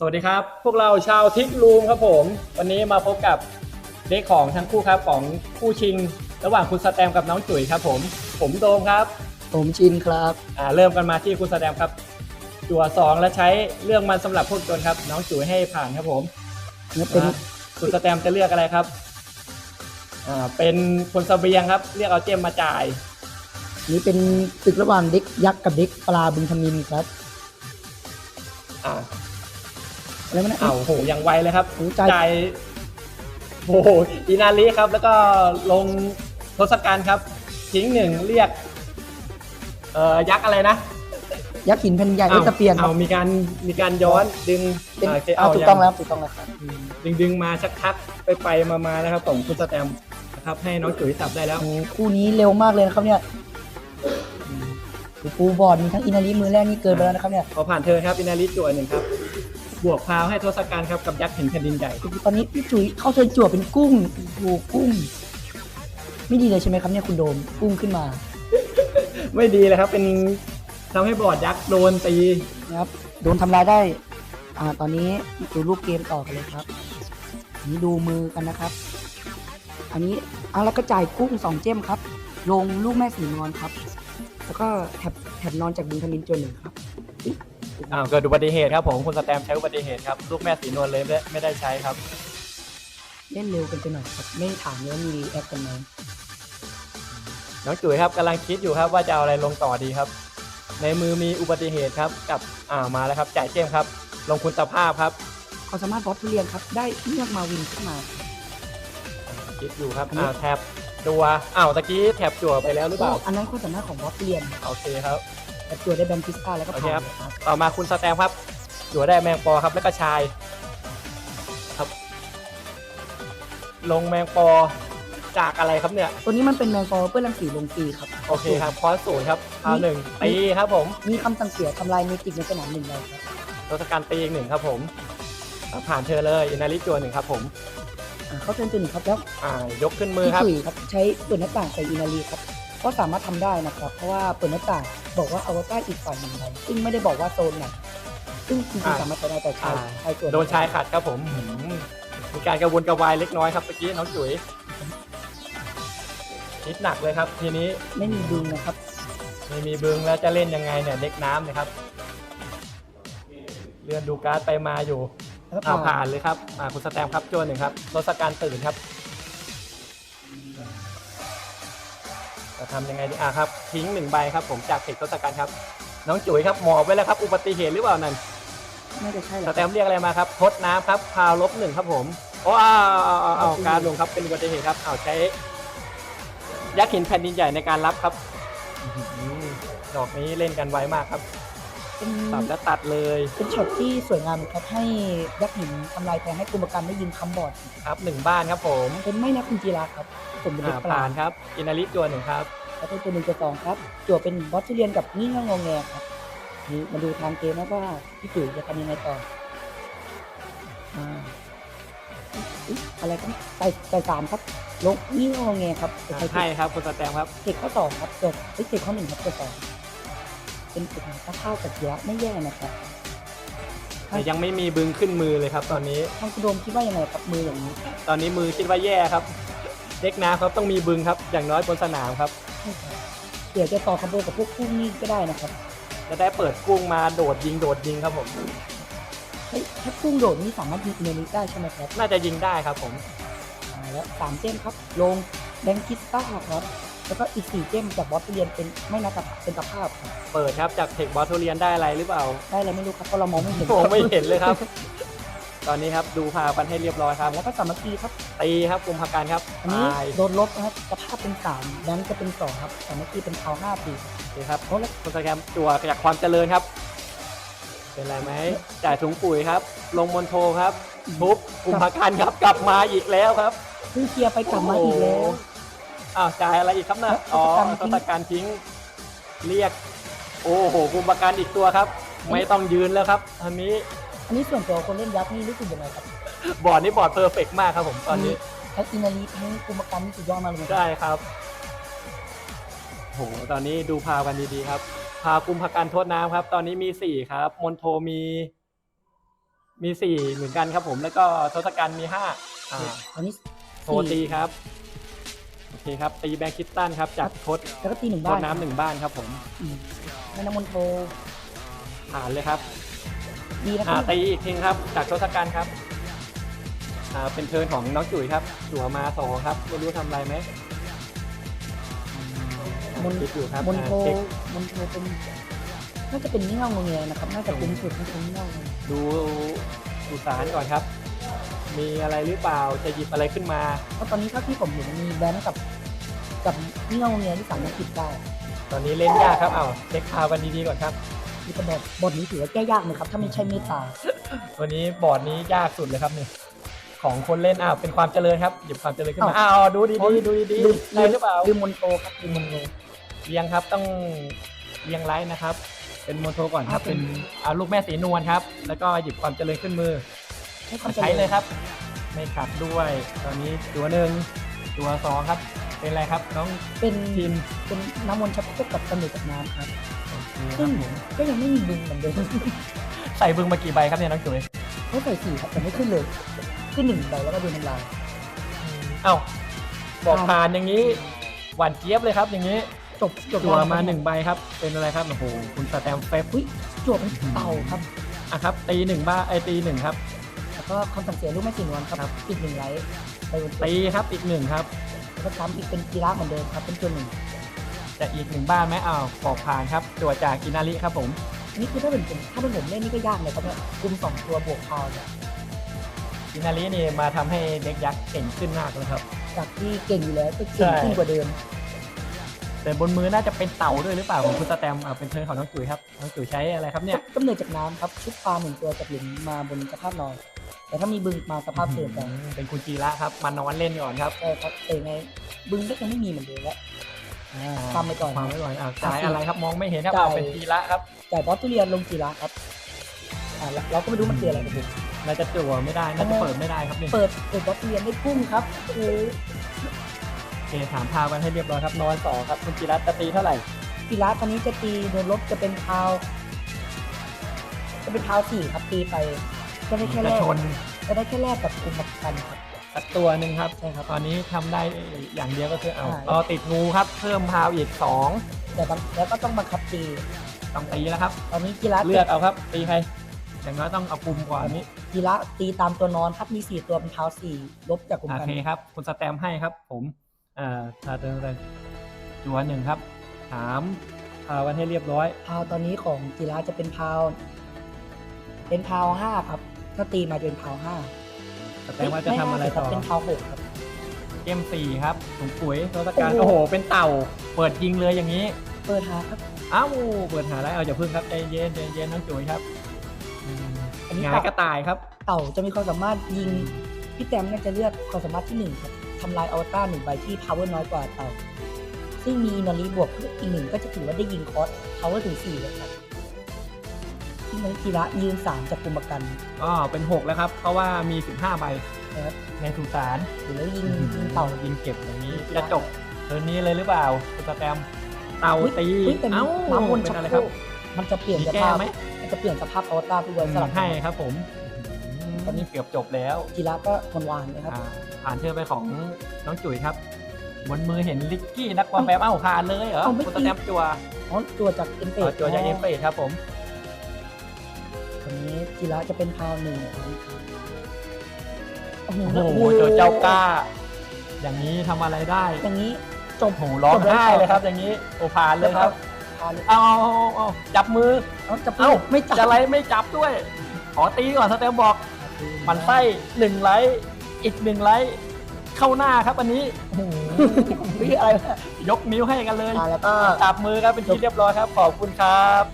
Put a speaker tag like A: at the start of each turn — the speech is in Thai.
A: สวัสดีครับ พวกเราชาวทิกรูมครับผม วันนี้มาพบกับเด็กของทั้งคู่ครับของคู่ชิง ระหว่างคุณสแตมกับน้องจุ๋ยครับผม ผมโดมครับ
B: ผมชินครับ
A: อ่าเริ่มกันมาที่คุณสแตมครับ จั่วสองและใช้เรื่องมันสำหรับพวกจนครับ น้องจุ๋ยให้ผ่านครับผม
B: นี่เป็น
A: อ่าคุณสแตมจะเลือกอะไรครับอ่าเป็นคนเสบียงครับเรียกเอาเจมมาจ่าย
B: นี่เป็นศึกระหว่างเด็กยักษ์กับเด็กปลาบึงทมินครับ
A: อ่า
B: แล้วมัน
A: เอาโหยังไวเลยครับ
B: โอ้จ่าย
A: จ่ายโอ้โหอินาลีครับ แล้วก็ลงทศกัณฐ์ครับ ทิ้งหนึ่งเรียก เอ่อยักษ์อะไรนะ
B: ยักษ์หินแผ่นใหญ่เอสเปียนครั
A: เอา
B: บ
A: มีการมีการย้อนดึง
B: เป็น
A: อ่า
B: เอาถูกต้อง
A: ยั
B: แล้วถูกต้องแล้วครับ
A: อืมดึงดึงมาชักทักไปไปมามานะครับของคุณสแตมป์นะครับ ให้น้องจุ๋ยสับได้แล้ว
B: โอ้คู่นี้เร็วมากเลยนะครับเนี่ยปูบอร์ดมีทั้งอินาลีมือแรกนี่เกินไปแล้วนะครับเนี่ย
A: พอผ่านเธอครับอินาลีจั่วหนึ่งครับ บวกพาวให้ทศกัณฐ์ครับกับยักษ์หินแผ่นดินใหญ่
B: ตอนนี้พี่จุ๋ยเข้าเทิร์นจั่วเป็นกุ้งโอ้โหกุ้ง ไม่ดีเลยใช่ไหมครับเนี่ยคุณโดมกุ้งขึ้นมา
A: ไม่ดีเลยครับเป็นทำให้บอร์ดยักษ์โดนตี
B: นะครับโดนทำลายได้ อ่าตอนนี้ดูรูปเกมต่อกันเลยครับอันนี้ดูมือกันนะครับ อันนี้เอาแล้วก็จ่ายกุ้งสองเจ้มครับ ลงลูกแม่สีนวลครับ แล้วก็แถบแถบนอนจากบินทมินจนหนึ่งครับ
A: อ้าวเกิดอุบัติเหตุครับผมคุณสแตมป์ใช้อุบัติเหตุครับลูกแม่สีนวลเลยไม่ได้ไม่ได้ใช้ครับ
B: เล่นเร็วกันไปหน่อยครับไม่ถามเลยว่ามีรีแอคกันไหม
A: น้องจุ๋ยครับกำลังคิดอยู่ครับว่าจะเอาอะไรลงต่อดีครับ ในมือมีอุบัติเหตุครับ กับอ่ามาแล้วครับ จ่ายเกมครับ ลงคุณภาพครับ
B: เขาสามารถบอสทุเรียนครับ ได้เลือกมาวินขึ้นมา
A: คิดอยู่ครับ
B: อันนี้
A: อ่าแท็บจัวอ้าวตะกี้แท็บจั่วไปแล้วหรือเปล่า
B: อันนั้นความสามารถของบอสทุเรียน
A: โอเคครับ
B: แต่ตัวได้แบนพิสต้าแล้วก็
A: โอเค
B: ผ่าน
A: ครับ
B: เลยครับ
A: ต่อมาคุณสแตมป์ครับจั่วได้แมงปอครับแล้วก็ชายครับ ลงแมงปอจากอะไรครับเนี่ย
B: ตัวนี้มันเป็นแมงกอเพื่อรังสีลงตีครับ
A: โอเคครับคอสศูนย์ครับเอาหนึ่งตีครับผม
B: มีคำสั่งเสียทำลายเมจิกในสนามหนึ่งใบครับ
A: ทศกัณฐ์ตีอีกหนึ่งครับผมอะผ่านเธอเลยอินาริจัวหนึ่งครับ ผม
B: อ่าเข้าเทิร์นตัวหนึ่งครับแล้ว
A: อ่ายกขึ้นมือ
B: พี่
A: ครับ
B: จุ๋ยครับใช้เปิดหน้าต่างใส่อินาลีครับก็สามารถทำได้นะครับ เพราะว่าเปิดหน้าต่าง บอกว่าอวตารอีกฝ่ายหนึ่งใบซึ่งไม่ได้บอกว่าโซนไหนซึ่งจริง
A: อ่า
B: ๆสามารถใช้ได้แต่ชาย
A: อ่า
B: ชายส่วน
A: โดนชายขัดครับผมหืมมีการกระวนกระวายเล็กน้อยครับเมื่อกี้น้องจุ๋ยคิดหนักเลยครับ ทีนี้
B: ไม่มีดึงนะครับ
A: ไม่มีบึงแล้วจะเล่นยังไงเนี่ยเด็กน้ำเนะครับ เลื่อนดูการ์ดไปมาอยู่
B: แล้ว
A: เอา
B: ผ่า
A: ผ่านนเลยครับอ่าคุณสแตมป์ครับโจนหนึ่งครับทศกัณฐ์ตื่นครับ จะทำยังไงดีอะครับทิ้งหนึ่งใบครับ ผมจากเทคทศกัณฐ์ครับน้องจุ๋ยครับหมอบไว้แล้วครับอุบัติเหตุหรือเปล่านั่น
B: ไม่ได้ใช่หร
A: ส
B: อก
A: แตมป์เรียกอะไรมาครับทดน้ำครับพาวลบหนึ่งครับผมโอ้อ้าวอ้าวอ้าวอ้าวการลงครับเป็นอุบัติเหตุครับเอาใช้ยักษ์หินแผ่นดินใหญ่ในการรับครับอื้อหือดอกนี้เล่นกันไวมากครับ
B: เป็น
A: สับและตัดเลย
B: เป็นช็อตที่สวยงามครับให้ยักษ์หินทำลายแทนให้กรมการไม่ยิงคำบอร์ด
A: ครับหนึ่งบ้านครับผม
B: เป็นไม่นับคุณจีราครับผมเป็นเด็
A: อ่าก
B: ปลา
A: ผ่านครับอินาริตัวหนึ่งครับ
B: แล้วก็ตัวหนึ่งตัวสองครับจั่วเป็นบอสทุเรียนกับนี่งงแงครับนี่มาดูทางเกมนะว่าพี่จุ๋ยจะทำยังไงต่ออ่าอุ๊ยอะไรครับไปไปสามครับลงนี่งงแงครับไปใช้
A: ให้ครับคุณสแตมป์ครับ
B: เทคข้อสองครับเกิดเอ้ยเทคข้อหนึ่งครับตัวสอง เป็นเทคข้าเข้ากับเยอะไม่แย่นะครับ
A: แต่ยังไม่มีบึงขึ้นมือเลยครับ ตอนนี้
B: ทางคุณโดมคิดว่ายังไงครับมืออย่างนี้
A: ตอนนี้มือคิดว่าแย่ครับเด็กน้ำครับต้องมีบึงครับ อย่างน้อยบนสนามครับ
B: ใช่ครับเดี๋ยวจะต่อคอมโบกับพวกกุ้งนี่ก็ได้นะครับ
A: จะได้เปิดกุ้งมาโดดยิงโดดยิงครับผม
B: เฮ้ยถ้ากุ้งโดดนี่สามารถยิงเนนิได้ใช่ไหมครับ
A: น่าจะยิงได้ครับผม
B: อ่าแล้วสามเจมครับ ลงแบงคิสต้าครับ แล้วก็อีกสี่เจมจากบอสทุเรียนเป็นไม่นับกับเป็นตะภาพครับ
A: เปิดครับจากเทคบอสทุเรียนได้อะไรหรือเปล่า
B: ได้อะไรไม่รู้ครับเพราะเรามองไม่เห็น
A: ผมไม่เห็นเลยครับ ตอนนี้ครับดูพากันให้เรียบร้อยครับ
B: แล้วก็สามัคคีครับ
A: ตีครับกุมภาการครับ
B: อันนี้
A: ตาย
B: โดนลบนะครับตะภาพเป็นสามแบงค์จะเป็นสองครับสามัคคีเป็นเท้าห้าปี
A: โอเคครับโอ้แล้วคุณสแกมตัวจากความเจริญครับ เป็นไรไหมจ่ายถุงปุ๋ยครับ ลงมนโทครับทุบกุมภาการครับกลับมาอีกแล้วครับ
B: เพิ่งเคลียร์ไปกลับมาอีกแล้ว
A: อ้าวจ่ายอะไรอีกครับนะ
B: ท
A: อ๋อ
B: ศกัณฐ์ทิ้ง
A: ทศกัณฐ์ทิ้ง เรียก โอ้โหกุมภาการอีกตัวครับ ไม่ต้องยืนแล้วครับอันนี้
B: อันนี้ส่วนตัวคนเล่นยักษ์นี่รู้สึกยังไงครับ
A: บอร์ดนี่บอร์ดเพอร์เฟกมากครับผมตอนนี้
B: ทั้งอินาลีทั้งกุมการนี่สุดยอดมากเลยครับ
A: ได้ครับโหตอนนี้ดูพาวกันดีๆครับ พากุมภาการโทษน้ำครับ ตอนนี้มีสี่ครับ มนโทมี มีสี่เหมือนกันครับผม แล้วก็ทศกัณฐ์มีห้าอ่า
B: ตอนนี้
A: โทตีครับ โอเคครับตีแบงคิสตันครับจากทศ
B: แล้วก็ตีหนึ่ง
A: ท
B: บ้า
A: ศ
B: น
A: น้ำหนึ่งบ้านครับผม
B: อืมแม่น้ำมนโท
A: ผ่านเลยครับ
B: ดีนะค
A: อ่า
B: รับ
A: ตีอีกทีครับ จากทศกัณฐ์ครับอ่าเป็นเทิร์นของน้องจุ๋ยครับจั่วมาสองครับไม่รู้ทำอะไรไหม
B: มน
A: คิดอยู่ครับ
B: มนโท
A: อ่าเช็ค
B: มนโทเป็นน่าจะเป็นนี่เงาเงยนะครับ น่าจะคุ้มสุดน่าจะเป็นนี่เงาเงย
A: ดูสุสานก่อนครับ มีอะไรหรือเปล่าจะหยิบอะไรขึ้นมา
B: เพราะตอนนี้เท่าที่ผมเห็นมีแบนกับ กับนี่เงาเงยที่สามารถติดได้
A: ตอนนี้เล่นยากครับเอาเช็คพาวกันดีๆก่อนครับ
B: ที่กระบอกบทนี้ถือว่าแก้ยากนะครับ ถ้าไม่ใช่เมตตา
A: วันนี้บอร์ดนี้ยากสุดเลยครับเนี่ยของคนเล่นอ้าวเป็นความเจริญครับหยิบความเจริญขึ้นมา
B: อ้าว
A: อ้าวดูดีๆดูดี
B: ลืม
A: ๆได้หรือเปล่า
B: ลืมมนโทครับลืมมนโท
A: เรียงครับต้องเรียงไลท์นะครับ เป็นโมโทก่อนครับ
B: อ่าเป็
A: เป็นนอาลูกแม่สีนวลครับ แล้วก็หยิบความเจริญขึ้นมือ
B: ให้ความ
A: ใช้เลยครับ ไม่ขัดด้วย ตอนนี้ตัวหนึ่งตัวสองครับ เป็นอะไรครับน้อง
B: เป็น
A: ทีม
B: เป็นน้ำมนต์ชักโครกกับกำเนิดจากน้ำครับ
A: โอเคค
B: ซึ่
A: รั
B: ง
A: บผม
B: ก็ยังไม่มีบึงเหมือนเดิม
A: ใส่บึงมากี่ใบครับเนี่ยน้องจุ๋ย
B: เขาใส่สี่ครับแต่ไม่ขึ้นเลย ขึ้นหนึ่งใบแล้วก็โดนทำลาย
A: เอ้าบอก
B: ผ่าน
A: ผ่านอย่างนี้ หวานเจี๊ยบเลยครับ อย่างนี้
B: จบจบ
A: ตัว
B: แล้ว
A: มา
B: ครับ
A: หนึ่งใบครับ เป็นอะไรครับโอ้โหคุณสแตมเฟบ
B: อุ้ยจบเป็นเต่าครับ
A: อะครับตีหนึ่งบ้าไอตีหนึ่งครับ
B: แล้ว ก็คำสั่งเสียลูกแม่สีนวลครับอีกหนึ่งไลท์ไปบน
A: ตีครับอีกหนึ่งครับ
B: แล้วก็ซ้ำอีกเป็นกีฬาเหมือนเดิมครับเป็นตัวหนึ่ง
A: จะอีกหนึ่งบ้านไหมอ้าวบอกผ่านครับตัวจากอินาริครับผม
B: นี่คือถ้าเป็นผมถ้าเป็นผมเล่นนี่ก็ยากเลยครับเนี่ยคุมสองตัวบวกพาวเนี่ย
A: อินารินี่มาทำให้เด็กยักษ์เก่งขึ้นมากเลยครับ
B: จากที่เก่งอยู่แล้วก็เก่ง
A: ใช่
B: ขึ้นกว่าเดิม
A: แต่บนมือน่าจะเป็นเต่าด้วยหรือเปล่าของคุณสแตมอ่าเป็นเทิร์นของน้องจุ๋ยครับน้องจุ๋ยใช้อะไรครับเนี่ย
B: กำเนิดจากน้ำครับชุดปลาหนึ่งตัวจากหลุมมาบนสภาพนอน แต่ถ้ามีบึงมาสภาพเสื่อมไป
A: เป็นคุณจีระครับมานอนเล่นก่อนครับ
B: ใช่ครับแต่ยังไงบึงก็ยังไม่มีเหมือนเดิมแล้วทำไปก่อน
A: ฟังไว้ก่อนอ่าจ่ายอะไรครับมองไม่เห็นครับ
B: จ่าย
A: เอาเป็นจีระครับ
B: จ่ายบอสทุเรียนลงกีฬาครับอ่าเราเราก็ไม่รู้มันคืออะไรกัน
A: น่าจะจั่วไม่ได้น่าจะเปิดไม่ได้ครับเนี่ย
B: เปิดเปิดบอสทุเรียนได้กุ้งครับโอ้โห
A: โอเคถามพากันให้เรียบร้อยครับนอนสองครับคุณจีระจะตีเท่าไหร่
B: กีฬาตอนนี้จะตีโดนลบจะเป็นพาวจะเป็นพาวสี่ครับตีไป จะได้แค่แร
A: จะ
B: ก
A: ชน
B: จะได้แค่แรกกับกลุ่มบักกันครับ
A: สักตัวหนึ่งครับ
B: ใช่ครับ
A: ตอนนี้ทำได้อย่างเดียวก็คือเอา
B: อ่า
A: เอาติดงูครับ เพิ่มพาวอีกสอง
B: แต่บางแล้วก็ต้องบังคับตี
A: ต้องตีแล้วครับ
B: ตอนนี้กีฬา
A: เลือกเอาครับ ตีใครอย่างน้อยต้องเอาปุ่มก่อนนี้
B: กีฬาตีตามตัวนอนครับมีสี่ตัวเป็นพาวสี่ลบจากกลุ่ม
A: โอ
B: กัน
A: เคครับ คุณสแตมป์ให้ครับ ผมอ่าทาเติมเลยจัวหนึ่งครับ ถามพาวันให้เรียบร้อย
B: พาวตอนนี้ของกีฬาจะเป็นพาว เป็นพาวห้าครับ ถ้าตีมาจะเป็นพาวห้า
A: สแตมป์ว่าจะทำอะไรต่อ
B: เป็นพาวหกครับ
A: เกมสี่ครับถุงปุ๋ยทศกัณฐ์
B: โอ้
A: โอ้
B: โห
A: โห เป็นเต่า เปิดยิงเลยอย่างนี้
B: เปิดหาครับ
A: เอ้าเปิดหาได้เอาอย่าพึ่งครับใจเย็นใจเย็นน้องจุ๋ยครับอืม
B: อันนี้
A: งา
B: เต่า
A: ยกระต่ายครับ
B: เต่าจะมีความสามารถยิงพี่แต้มน่าจะเลือกความสามารถที่หนึ่งครับทำลายอวตารหนึ่งใบที่ power น้อยกว่าเต่า ซึ่งมีนอรีบวกอีกหนึ่งก็จะถือว่าได้ยิงคอส power ถึงสี่เลยครับ ที่มันกีระยืนสามจากกลุ่มประกัน
A: ก็เป็นหกแล้วครับ เพราะว่ามี 15 ใบ
B: นะครับ
A: ในสุสาน
B: หรือแล้วยิงยิงเต่า
A: ยิงเก็บอย่างนี้
B: ยิง
A: จะจบเทิร์นนี้เลยหรือเปล่าคุณสแตมป์เต่าตี
B: เฮ้ยแต่
A: เอ้า
B: น้ำวน
A: เป็น
B: ชัก
A: อะไร
B: โค
A: ค
B: ร
A: รับ
B: กมันจะเปลี่ยน
A: มี
B: ส
A: แก้
B: ภาพ
A: ไหม
B: มันจะเปลี่ยนสภาพอวตารด้วยสลับ
A: ให้ครับผมตอนนี้เกือบจบแล้ว
B: กีระก็วนวานนะครับ
A: อ่าผ่านเชิญไปของน้องจุ๋ยครับ บนมือเห็นลิกกี้นักบอลแปมเอ้าผ่านเลยเหรอ
B: เอ้าไม่
A: คุณ
B: ตี
A: สแตมป์จัว
B: อ๋อตัวจากเอ็นเป
A: ต่อจัวจากเอ็นเฟสครับผม
B: วันนี้กีระจะเป็นพาวหนึ่งครับโอ้โห
A: โอ้โหเจอเจ้ากล้า อย่างนี้ทำอะไรได้
B: อย่างนี้จบ
A: โอ้โหร้องไห้เลยครับ อย่างนี้โอผ่านเลยครับ
B: พาวเลย
A: เอาเอาเอาเอาจับมือ
B: เอาจับ
A: เอ้า
B: ไม่จับ
A: จะไรไม่จับด้วย ขอตีก่อนสแตมป์บอกมันไส้หนึ่งไลท์อีกหนึ่งไลท์เข้าหน้าครับอันนี้โอ้โห
B: วิอะไรวะ
A: ยกนิ้วให้กันเลย
B: อ่าแล้วก็
A: จับมือครับเป็นที่เรียบร้อยครับ ขอบคุณครับ